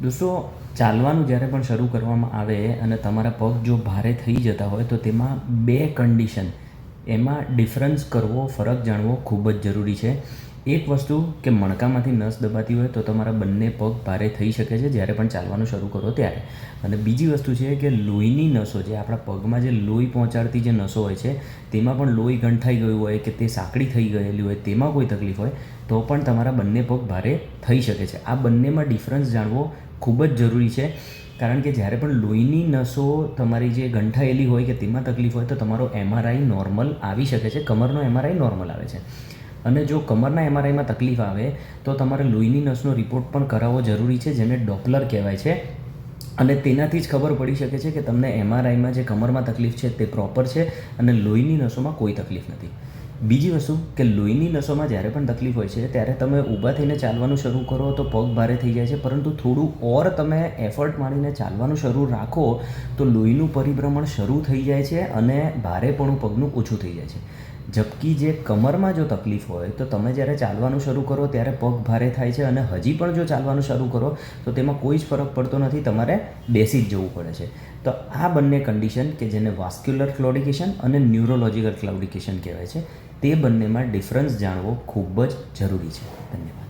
દોસ્તો, ચાલવાનું જ્યારે પણ શરૂ કરવામાં આવે અને તમારા પગ જો ભારે થઈ જતા હોય તો તેમાં બે કન્ડિશન એમાં ડિફરન્સ કરવો, ફરક જાણવો ખૂબ જ જરૂરી છે. એક વસ્તુ કે મણકામાંથી નસ દબાતી હોય તો તમારા બંને પગ ભારે થઈ શકે છે જ્યારે પણ ચાલવાનું શરૂ કરો ત્યારે. અને બીજી વસ્તુ છે કે લોહીની નસો જે આપણા પગમાં જે લોહી પહોંચાડતી જે નસો હોય છે, તેમાં પણ લોહી ગંઠાઈ ગયું હોય કે તે સાંકડી થઈ ગયેલી હોય, તેમાં કોઈ તકલીફ હોય, તો પણ તમારા બંને પગ ભારે થઈ શકે છે. આ બંનેમાં ડિફરન્સ જાણવો ખૂબ જ જરૂરી છે. કારણ કે જ્યારે પણ લોહીની નસો તમારી જે ગંઠાયેલી હોય કે તેમાં તકલીફ હોય તો તમારો એમઆરઆઈ નોર્મલ આવી શકે છે. કમરનો એમઆરઆઈ નોર્મલ આવે છે. અને જો કમરના એમઆરઆઈમાં તકલીફ આવે, તો તમારે લોહીની નસનો રિપોર્ટ પણ કરાવવો જરૂરી છે, જેને ડોપલર કહેવાય છે. અને તેનાથી જ ખબર પડી શકે છે કે તમને એમઆરઆઈમાં જે કમરમાં તકલીફ છે, તે પ્રોપર છે અને લોહીની નસોમાં કોઈ તકલીફ નથી. બીજી વસ્તુ કે લોહીની નસોમાં જ્યારે પણ તકલીફ હોય છે, ત્યારે તમે ઊભા થઈને ચાલવાનું શરૂ કરો તો પગ ભારે થઈ જાય છે, પરંતુ થોડું ઓર તમે એફર્ટ માણીને ચાલવાનું શરૂ રાખો, તો લોહીનું પરિભ્રમણ શરૂ થઈ જાય છે અને ભારેપણું પગનું ઓછું થઈ જાય છે. જબકી જે કમરમાં જો તકલીફ હોય, તો તમે જ્યારે ચાલવાનું શરૂ કરો ત્યારે પગ ભારે થાય છે અને હજી પણ જો ચાલવાનું શરૂ કરો, તો તેમાં કોઈ જ ફરક પડતો નથી, તમારે બેસી જ જવું પડે છે. તો આ બંને કન્ડિશન કે જેને વાસ્ક્યુલર ક્લોડિકેશન અને ન્યુરોલોજીકલ ક્લાઉડિકેશન કહેવાય છે, તે બંનેમાં ડિફરન્સ જાણવો ખૂબ જ જરૂરી છે. ધન્યવાદ.